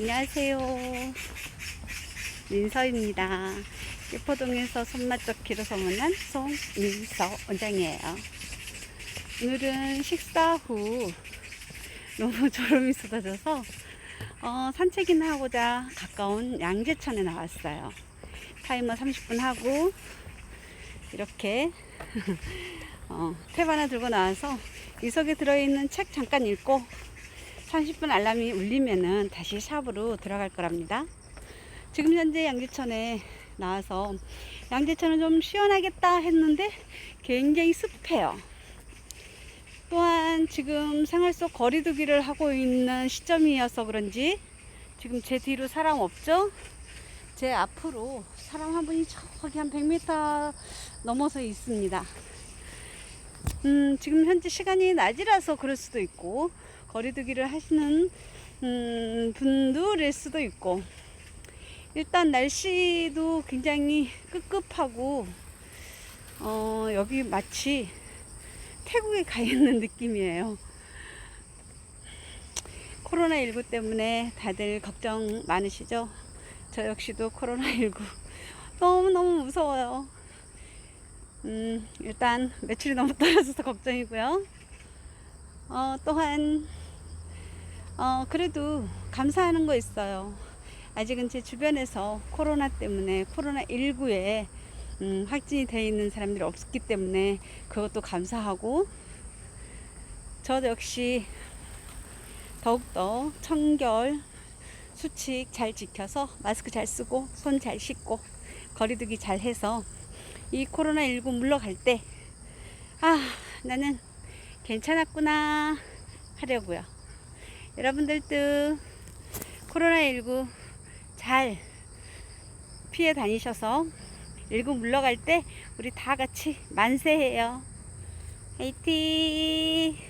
안녕하세요. 민서입니다. 예포동에서 손맛 좋기로 소문난 송민서 원장이에요. 오늘은 식사 후 너무 졸음이 쏟아져서 어, 산책이나 하고자 가까운 양재천에 나왔어요. 타이머 30분 하고 이렇게 어, 탭 하나 들고 나와서 이 속에 들어있는 책 잠깐 읽고 30분 알람이 울리면은 다시 샵으로 들어갈 거랍니다. 지금 현재 양재천에 나와서 양재천은 좀 시원하겠다 했는데 굉장히 습해요. 또한 지금 생활 속 거리두기를 하고 있는 시점이어서 그런지 지금 제 뒤로 사람 없죠? 제 앞으로 사람 한 분이 저기 한 100m 넘어서 있습니다. 음, 지금 현재 시간이 낮이라서 그럴 수도 있고, 거리두기를 하시는 음, 분들일 수도 있고, 일단 날씨도 굉장히 끄급하고, 어, 여기 마치 태국에 가 있는 느낌이에요. 코로나19 때문에 다들 걱정 많으시죠? 저 역시도 코로나19 너무너무 무서워요. 음, 일단 매출이 너무 떨어져서 걱정이고요. 어, 또한, 어, 그래도 감사하는 거 있어요. 아직은 제 주변에서 코로나 때문에, 코로나19에 음, 확진이 되어 있는 사람들이 없기 때문에 그것도 감사하고, 저 역시 더욱더 청결, 수칙 잘 지켜서 마스크 잘 쓰고 손 잘 씻고 거리두기 잘 해서 이 코로나19 물러갈 때, 아, 나는 괜찮았구나 하려고요. 여러분들도 코로나19 잘 피해 다니셔서 19 물러갈 때 우리 다 같이 만세해요. 화이팅!